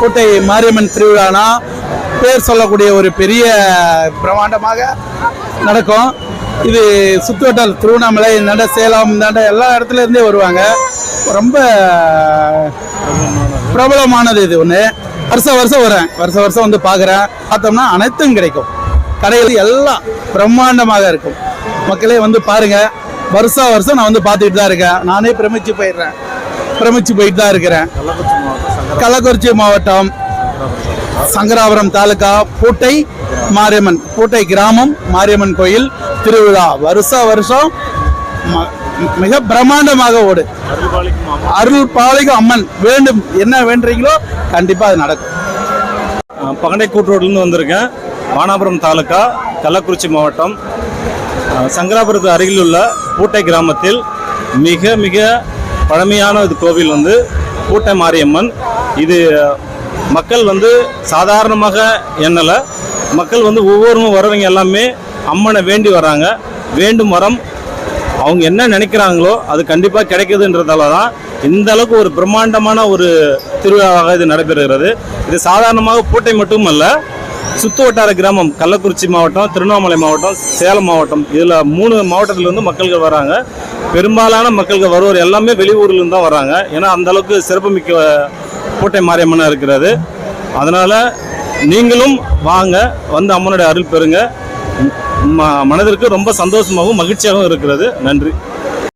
கோட்டை மாரியம்மன் திருவிழானா பேர் சொல்லக்கூடிய ஒரு பெரிய பிரமாண்டமாக நடக்கும். இது சுற்றுவட்டால் திருவண்ணாமலை இந்தாண்ட சேலம் இந்தாண்ட எல்லா இடத்துல இருந்தே வருவாங்க. ரொம்ப பிரபலமானது இது ஒன்று வருஷம் வருஷம் வரேன். வருஷம் வருஷம் வந்து பார்க்குறேன் பார்த்தோம்னா அனைத்தும் கிடைக்கும். கடைகள் எல்லாம் பிரம்மாண்டமாக இருக்கும். மக்களே வந்து பாருங்க. வருஷம் வருஷம் நான் வந்து பார்த்துக்கிட்டு தான் இருக்கேன். நானே பிரமிச்சு போயிடுறேன். பிரமிச்சு போயிட்டு தான் இருக்கிறேன். கள்ளக்குறிச்சி மாவட்டம் சங்கராபுரம் தாலுகா பூட்டை மாரியம்மன் பூட்டை கிராமம் மாரியம்மன் கோயில் திருவிழா. வருஷ வருஷம் ம- மிக பிரம்மாண்டமாக ஓடு. அருள் பாலிகம் அம்மன் வேண்டும் என்ன வேண்டுறீங்களோ கண்டிப்பா அது நடக்கும். பகண்டை கூட்டுரோட்லேருந்து வந்திருக்கேன். வானாபுரம் தாலுக்கா கள்ளக்குறிச்சி மாவட்டம். சங்கராபுரத்து அருகில் உள்ள பூட்டை கிராமத்தில் மிக மிக பழமையான இது கோவில் வந்து பூட்டை மாரியம்மன் இது மக்கள் வந்து சாதாரணமாக எண்ணலை. மக்கள் வந்து ஒவ்வொருமும் வரவங்க எல்லாமே அம்மனை வேண்டி வராங்க. வேண்டும் வரம் அவங்க என்ன நினைக்கிறாங்களோ அது கண்டிப்பாக கிடைக்குதுன்றதால தான் இந்த அளவுக்கு ஒரு பிரம்மாண்டமான ஒரு திருவிழாவாக இது நடைபெறுகிறது. இது சாதாரணமாக பூட்டை மட்டுமல்ல சுத்து வட்டார கிராமம் கள்ளக்குறிச்சி மாவட்டம் திருவண்ணாமலை மாவட்டம் சேலம் மாவட்டம். இதில் மூணு மாவட்டத்திலிருந்து மக்கள்கள் வராங்க. பெரும்பாலான மக்கள்கள் வருவோர் எல்லாமே வெளியூர்லேருந்து தான் வராங்க. ஏன்னா அந்த அளவுக்கு சிறப்புமிக்க கோட்டை மாரியம்மனாக இருக்கிறது அதனால் நீங்களும் வாங்க வந்து அம்மனுடைய அருள் பெறுங்க. ம- மனதிற்கு ரொம்ப சந்தோஷமாகவும் மகிழ்ச்சியாகவும் இருக்கிறது. நன்றி.